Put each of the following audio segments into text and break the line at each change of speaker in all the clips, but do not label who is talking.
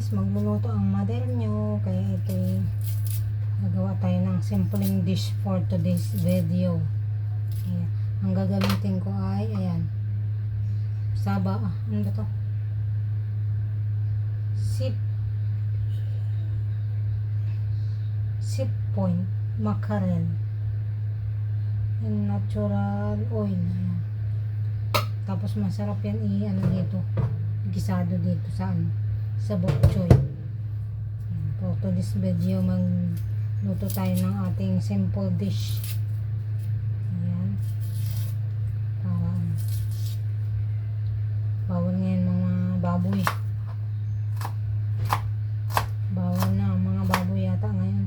guys, magluluto ang mother nyo. Kaya ito nagawa tayo ng simpleng dish for today's video. Ayan. Ang gagamitin ko ay, ayan, saba, ah, ano ba to? Sip, sip point, mackerel. Yung natural oil. Ayan. Tapos masarap yan i-ano dito gisado dito sa ano, sa bok choy. For today's video, magluto tayo ng ating simple dish. Ayan. Para ano. Bawal ngayon mga baboy. Bawal na ang mga baboy yata ngayon.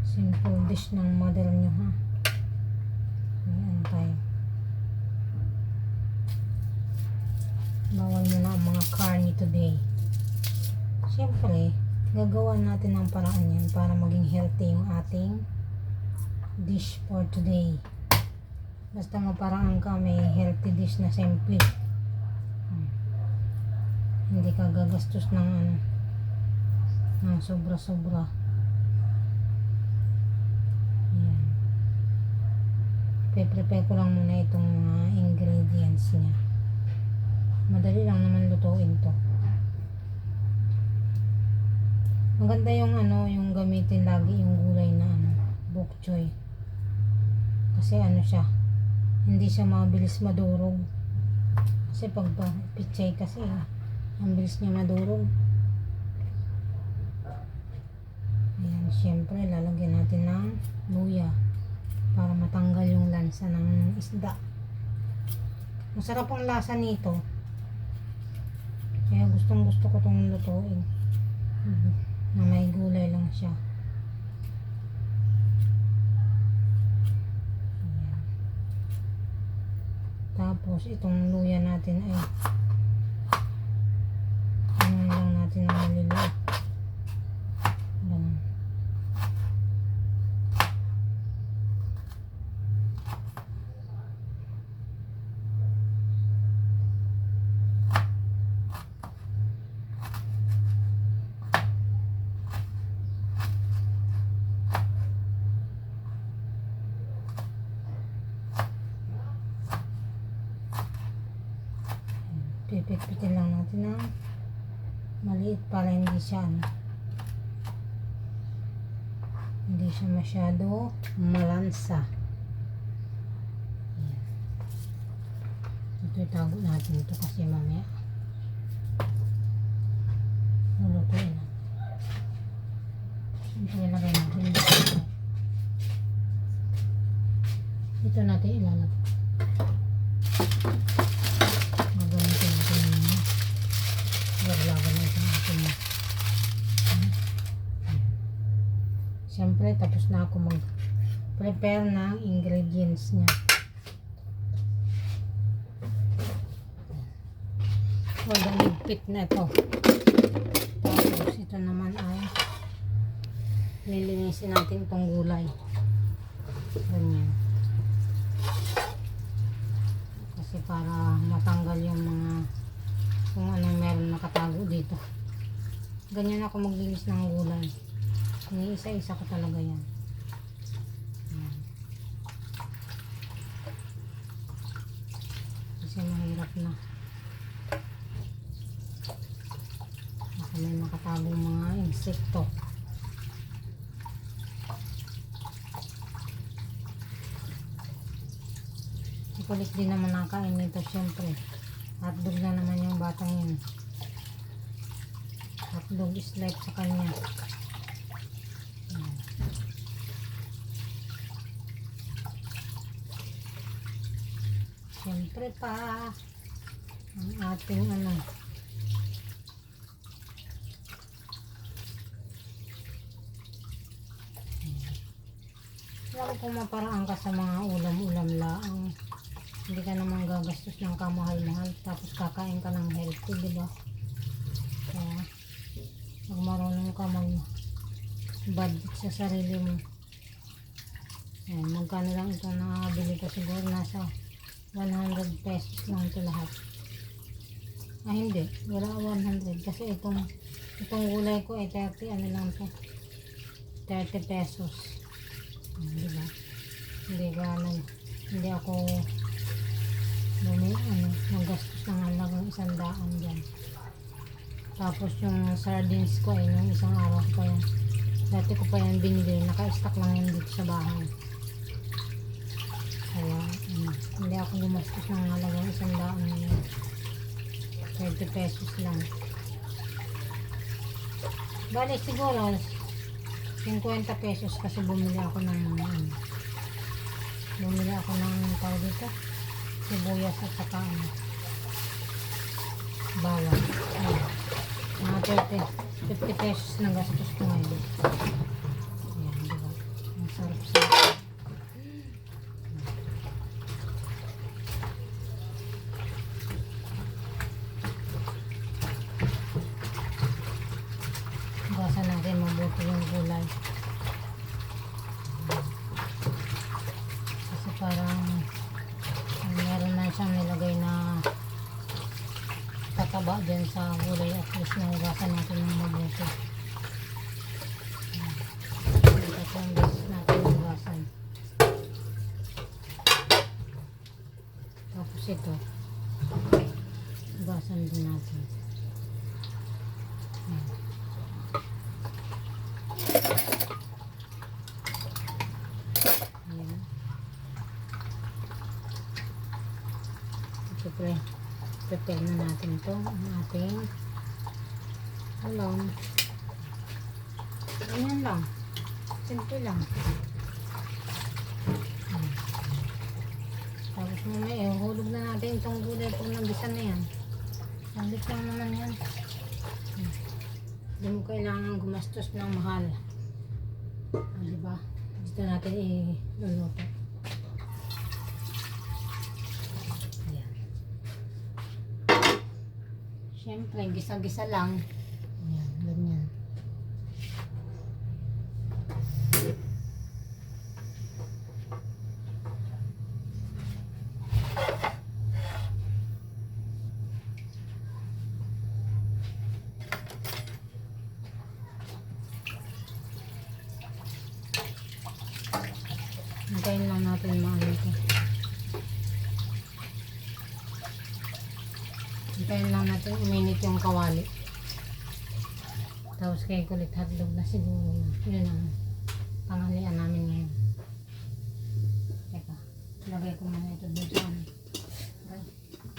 Simple dish ng mother nyo ha. Ayan tayo. Bawal mo na ang mga carne today. Siyempre, gagawa natin ng paraan yan para maging healthy yung ating dish for today. Basta maparaan ka, may healthy dish na simple. Hindi ka gagastos ng ano, ng sobra-sobra. Ayan. Pe-prepare ko lang muna itong mga ingredients niya. Madali lang naman lutuin to. Maganda yung ano, yung gamitin lagi yung gulay na ano, bok choy. Kasi ano siya, hindi siya mabilis madurog. Kasi pag pa, pichay kasi, ang bilis niya madurog. Ayan, syempre, lalagyan natin ng luya para matanggal yung lansa ng isda. Masarap ang lasa nito. Kaya gustong gusto ko itong lutuin. Na may gulay lang siya. Tapos itong luya natin ay ano lang natin ng. Pipit-pitin lang natin ng maliit para hindi siya ano, hindi siya masyado malansa. Ayan. Ito itago natin ito kasi mamaya lulutuin natin. Ito ilagay natin. Ito natin ilalagay. Magamitin natin yung laglagan natin ating Siyempre, tapos na ako mag-prepare ng ingredients niya. Wala ligpit na ito. Tapos, ito naman ay lilinisin natin itong gulay. Ganyan. Kasi para matanggal yung mga kung ano meron nakatago dito. Ganyan ako maglinis ng gulay. Iniisa-isa ko talaga yan. Ayan. Kasi mahirap na. Baka may nakatagong mga insekto. Kulit din naman nakain nito syempre. Hotdog na naman yung batang yun. Hotdog is life sa kanya. Ayan. Siyempre pa ang ating ano Alam ko maparaan ka sa mga ulam-ulam laang. Hindi ka naman gagastos ng kamahal-mahal. Tapos kakain ka ng healthy, di ba? Kaya, pag marunong ka mag budget sa sarili mo, Ayan, magkano lang ito nakabili ko siguro nasa 100 pesos lang ito lahat. Ah, hindi. Wala 100. Kasi itong, itong gulay ko ay 30, ano lang to. 30 pesos. Ah, di ba? Hindi ko ano, hindi ako bumi, ano, magastos ng halagang isang daan dyan. Tapos yung sardines ko ay nung isang araw ko pa yan. Dati ko pa yan binili. Naka-stock lang yan dito sa bahay. Hindi ako gumastos ng halagang isang daan na yun. 30 pesos lang. Balik siguro 50 pesos kasi bumili ako ng ano, bumili ako ng tawag dito sibuyas at saka ano bawang mga 30 50 pesos na gastos ko ngayon ayan diba ang sarap sa Basa natin mabuti yung gulay. Kasi parang ah, meron na siyang nilagay na tataba dyan sa gulay at least nahugasan natin ng mabuti. Ang beses. Tapos ito, hugasan din natin. Ayan. Prepare na natin ito. Ang ating alon. Ayan lang. Simple lang. Ayan. Tapos mamaya, eh, hulog na natin itong gulay kung nabisa na yan. Saglit lang naman yan. Ayan. Hindi mo kailangan gumastos ng mahal. Ah, di ba? Gusto natin i-luluto. Ayan. Siyempre, gisa-gisa lang. Ayan, ganyan. Hintayin lang natin maano ito. Hintayin lang natin uminit yung kawali. Tapos kay kulit hotdog na siguro yun. Ang tanghalian namin ngayon. Teka, lagay ko muna ito doon sa ano.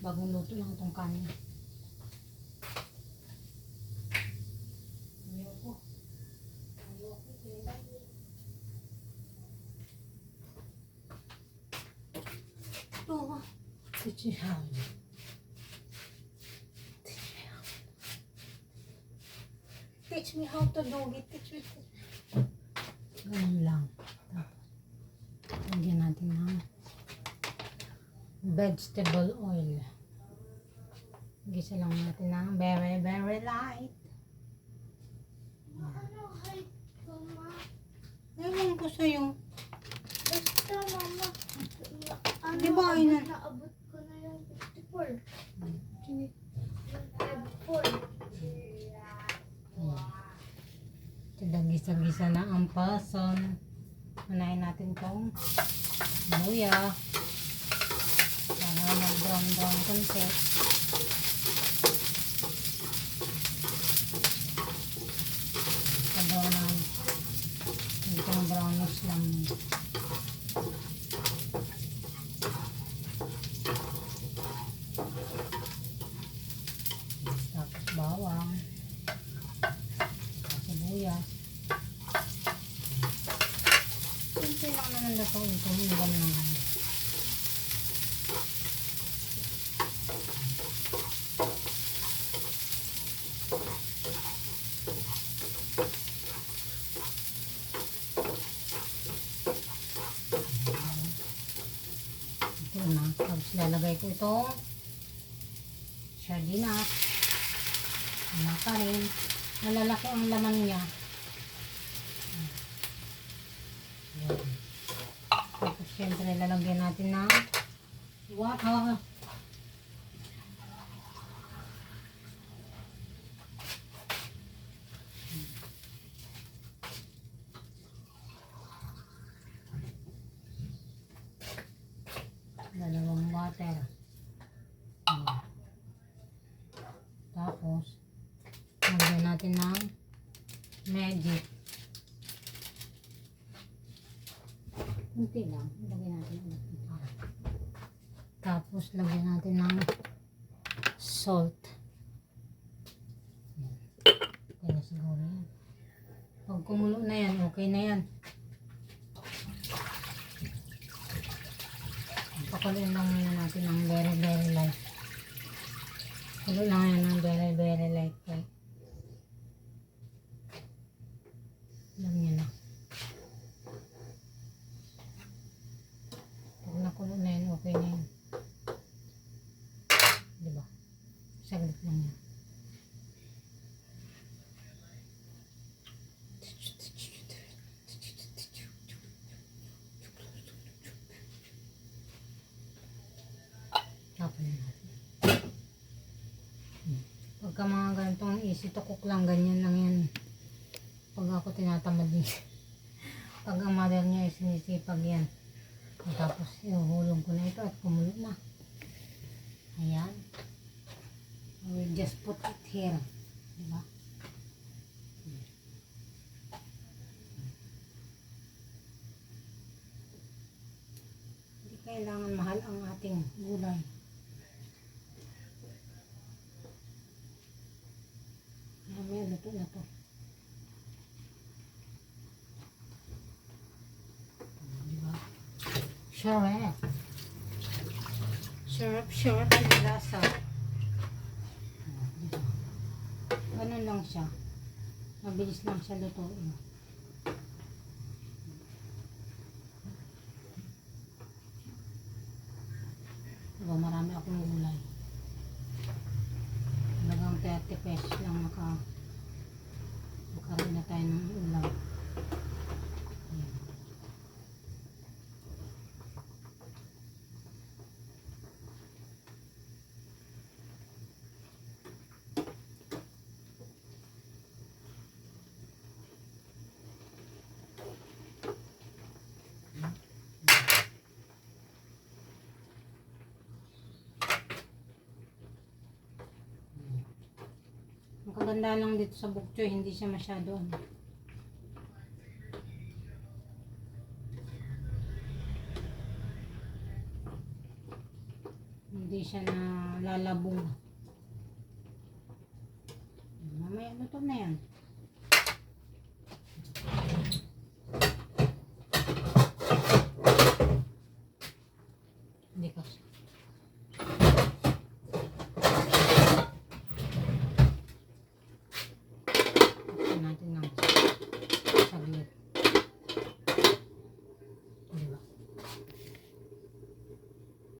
Bagong luto lang itong kanin. Vegetable oil. Gisa lang natin ng very, very light.
Ano height ko, ma?
Ewan ko sa'yo.
Basta, mama. Ano,
Di ba, Ina?
na abot ko na yung 54.
Sige.
Yung 54.
Gisa-gisa na ang pason. Unahin natin tong luya. Para mag-brown-brown konti. Sa-brownan. Itong brownish lang. Tapos bawang. Sibuyas. Simple lang naman na ito. Ito yung naman. Ito na. Tapos lalagay ko itong sardinas. Makarin. Malalaki ang laman niya. Yan. Siyempre, lalagyan natin ng water. Dalawang water. Ayan. Tapos, lagyan natin ng magic. Kunti lang. Lagyan natin ulit ito. Tapos, lagyan natin ng salt. Okay na siguro yan. Pag kumulo na yan, okay na yan. Pakuloyin lang muna natin ng very, very light. Kulo lang yan ng very, very light. Right? Alam niyo na. Pag nakulo na yan, okay na yan. Diba? Saglit lang yan. Pagka mga ganitong easy to cook lang, ganyan lang yan. Pag ako tinatamad din. Pag ang mother niya ay sinisipag yan. Tapos ihuhulog ko na ito at kumulo na. Ayan. I just put it here. Diba? Hindi kailangan mahal ang ating gulay. Mamaya luto na to. Diba? Sarap. Sarap, sarap ang lasa. Ganun lang siya. Mabilis lang siya lutuin. Diba, marami akong gulay. Talagang 30 pesos lang maka makaroon na tayo ng ulam. Ayan. Ang kaganda lang dito sa bukchoy, hindi siya masyado ano. Hindi siya na lalabong. Mamaya luto na yan.